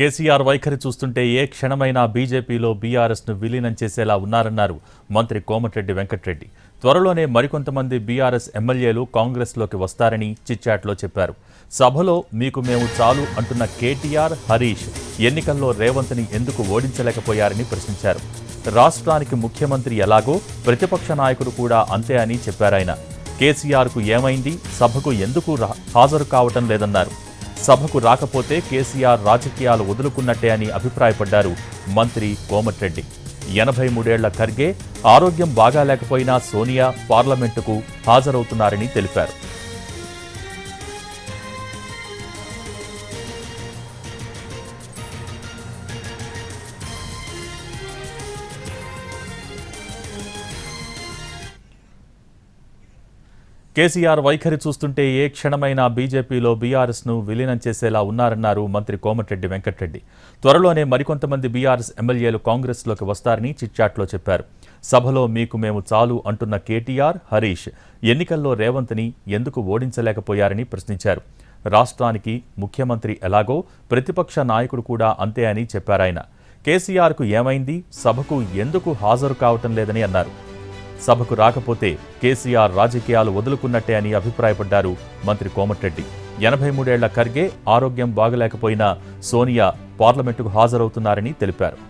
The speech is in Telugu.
కేసీఆర్ వైఖరి చూస్తుంటే ఏ క్షణమైనా బీజేపీలో బీఆర్ఎస్ను విలీనం చేసేలా ఉన్నారన్నారు మంత్రి కోమటిరెడ్డి వెంకట్రెడ్డి. త్వరలోనే మరికొంతమంది బీఆర్ఎస్ ఎమ్మెల్యేలు కాంగ్రెస్లోకి వస్తారని చిచ్చాట్లో చెప్పారు. సభలో మీకు మేము చాలు అంటున్న కేటీఆర్ హరీష్ ఎన్నికల్లో రేవంత్ని ఎందుకు ఓడించలేకపోయారని ప్రశ్నించారు. రాష్ట్రానికి ముఖ్యమంత్రి ఎలాగో ప్రతిపక్ష నాయకుడు కూడా అంతే అని చెప్పారాయన. కేసీఆర్కు ఏమైంది? సభకు ఎందుకు హాజరు కావటం లేదన్నారు. సభకు రాకపోతే కేసీఆర్ రాజకీయాలు వదులుకున్నట్టే అని అభిప్రాయపడ్డారు మంత్రి కోమటిరెడ్డి. ఎనభై మూడేళ్ళ ఖర్గే ఆరోగ్యం బాగాలేకపోయినా సోనియా పార్లమెంటుకు హాజరవుతున్నారని తెలిపారు. కేసీఆర్ వైఖరి చూస్తుంటే ఏ క్షణమైనా బీజేపీలో బీఆర్ఎస్ను విలీనం చేసేలా ఉన్నారన్నారు మంత్రి కోమటిరెడ్డి వెంకటరెడ్డి. త్వరలోనే మరికొంతమంది బీఆర్ఎస్ ఎమ్మెల్యేలు కాంగ్రెస్లోకి వస్తారని చిట్చాట్లో చెప్పారు. సభలో మీకు మేము చాలు అంటున్న కేటీఆర్ హరీష్ ఎన్నికల్లో రేవంత్ని ఎందుకు ఓడించలేకపోయారని ప్రశ్నించారు. రాష్ట్రానికి ముఖ్యమంత్రి ఎలాగో ప్రతిపక్ష నాయకుడు కూడా అంతే అని చెప్పారాయన. కేసీఆర్కు ఏమైంది? సభకు ఎందుకు హాజరు కావటం లేదని అన్నారు. సభకు రాకపోతే కేసీఆర్ రాజకీయాలు వదులుకున్నట్టే అని అభిప్రాయపడ్డారు మంత్రి కోమటిరెడ్డి. ఎనభై మూడేళ్ళ ఖర్గే ఆరోగ్యం బాగలేకపోయినా సోనియా పార్లమెంటుకు హాజరవుతున్నారని తెలిపారు.